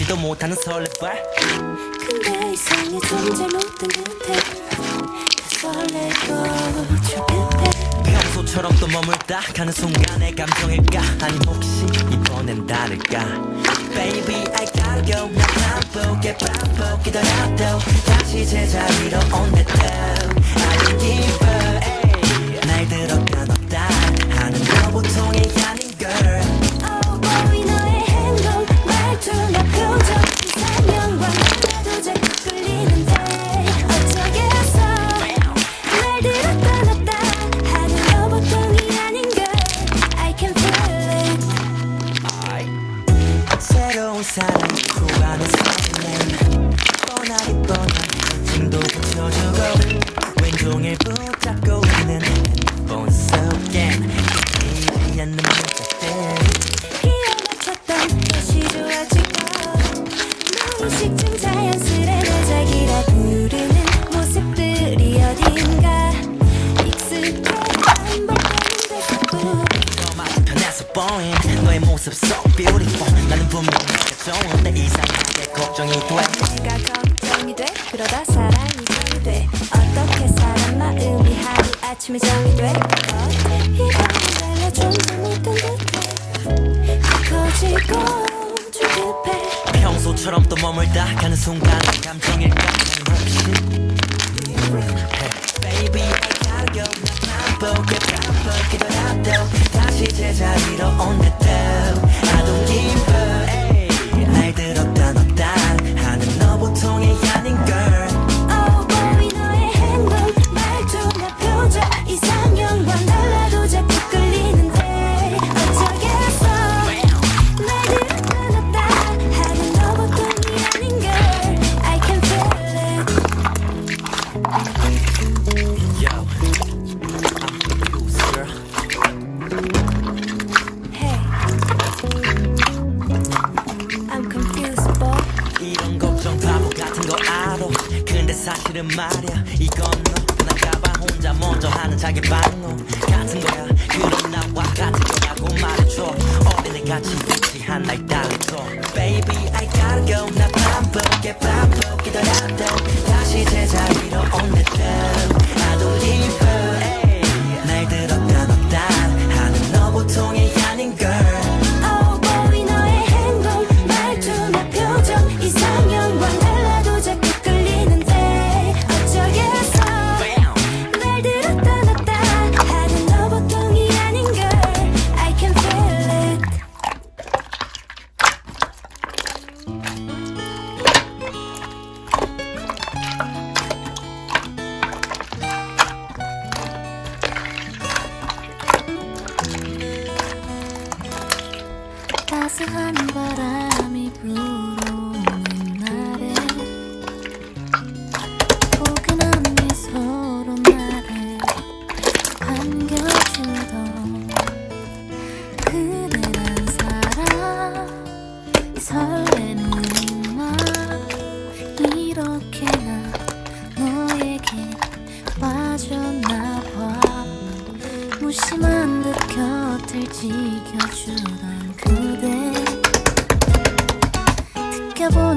치지도 못하는 설레발 근데 이상해 좀 잘못된 듯해. 설레고 조급해. 평소처럼 또 머물다 가는 순간의 감정일까? 아니 혹시 이번엔 다를까? Baby I gotta go 나 반복해 반복이더라도 다시 제자리로 온대도 I don't give up 종일 붙잡고 있는 핸드폰 속엔 잊지 않는 문자들. 끼워 맞췄던 것이 좋아지고 무의식중 자연스레 내 자기라 부르는 모습들이 어딘가 익숙해 반복되는데 자꾸 저 맞은편에서 보인 너의 모습 so beautiful. 나는 분명 내가 좋은데 이상하게 걱정이 돼. 내가 걱정이 돼? 그러다 사랑이 돼. 어떻게 사람 마음이 하루 아침에 정이 돼? 달라 좀 잘못된 듯해. 커지고 조급해. 평소처럼 또 머물다 가는 순간 감정일까? 난 혹시 Baby I gotta go 나 반복해 반복이더라도 다시 제자리로 온대도 I don't 사실은 말야. 이건 너. 나 가봐. 혼자 먼저 하는 자기 반응 같은 거야. 그런 나와 같은 거라고 말해줘. 어린애 같이 유치한 날 따라줘. Baby I gotta go 나 반복해 반복이더라도 다시 제자리로 I don't give up 따스한 바 무심한 듯 곁을 지켜주던 그대. 느껴본